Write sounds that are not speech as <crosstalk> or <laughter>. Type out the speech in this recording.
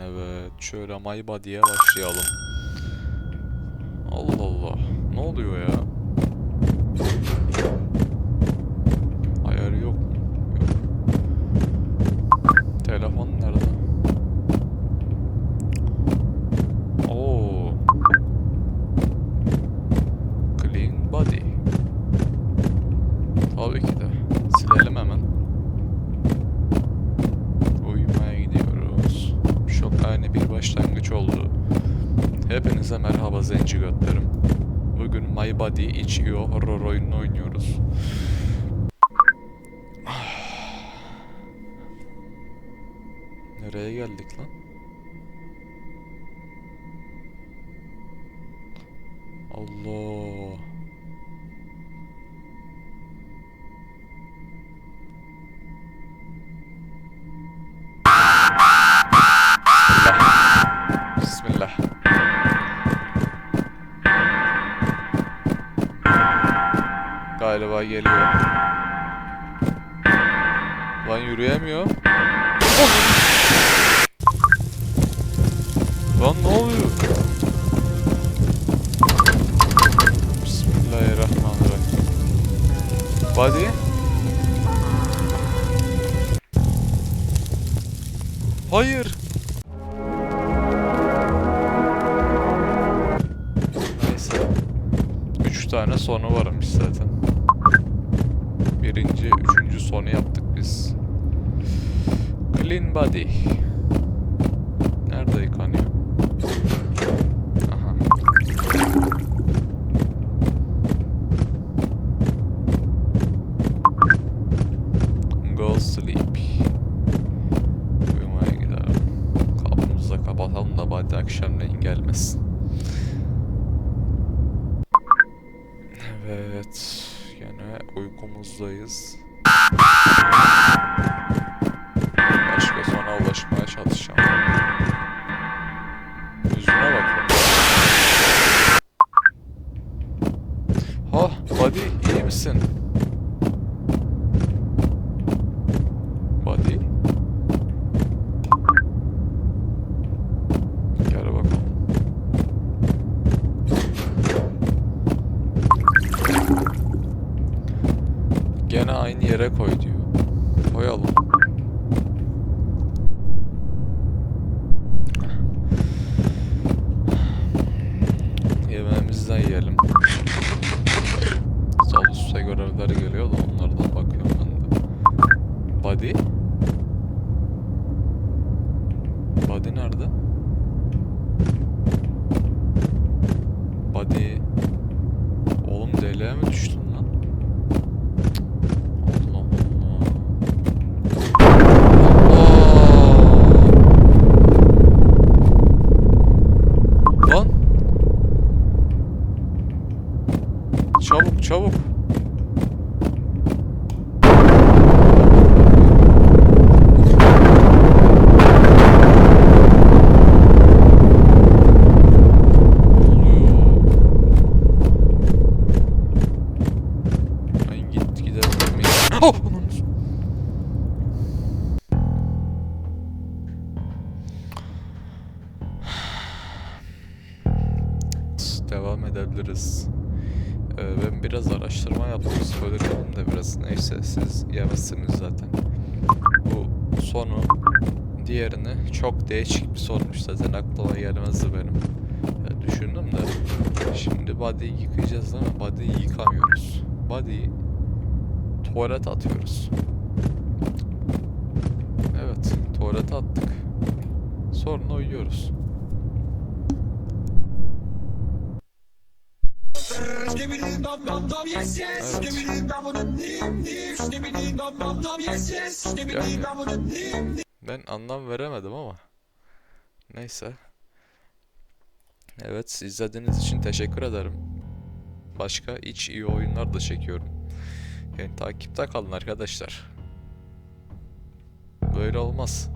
Evet, şöyle My Body'ye başlayalım. Allah Allah, ne oluyor ya? Hepinize merhaba zenci götlerim. Bugün My Body içiyor horror oyununu oynuyoruz. <sighs> Nereye geldik lan? Allah. Galiba geliyor. Lan yürüyemiyor. Lan ne oluyor? Bismillahirrahmanirrahim. Body? Hayır. Tane sonu varmış zaten. Birinci, üçüncü sonu yaptık biz. Clean body. Nerede yıkanıyor? Aha. Go sleep. Uyumaya gidelim. Kapımızı kapatalım da body akşamleyin gelmesin. Evet, yine uykumuzdayız. Başka sona ulaşmaya çalışacağım. Yüzüne bak. Ha, Buddy iyi misin? Gene aynı yere koy diyor. Koyalım. Yemeğimizden yiyelim. Sol üstte görevler geliyor da onlardan bakıyorum ben de. Body? Body nerede? Body. Oğlum deliğe mi düştün Devam edebiliriz. Ee, ben biraz araştırma yaptım. Spoiler yedim de biraz. Neyse siz yemezsiniz zaten. Bu sonu diğerini çok değişik bir sormuş zaten aklıma gelmezdi benim. Ya düşündüm de şimdi body'yi yıkayacağız mi? Body'yi yıkamıyoruz. Body'yi tuvalete atıyoruz. Evet, tuvalete attık. Sonra uyuyoruz. Yes yes. Yes yes. Dim. Ben anlam veremedim ama. Neyse. Evet, izlediğiniz için teşekkür ederim. Başka iç iyi oyunlar da çekiyorum. Yani takipte kalın arkadaşlar. Böyle olmaz.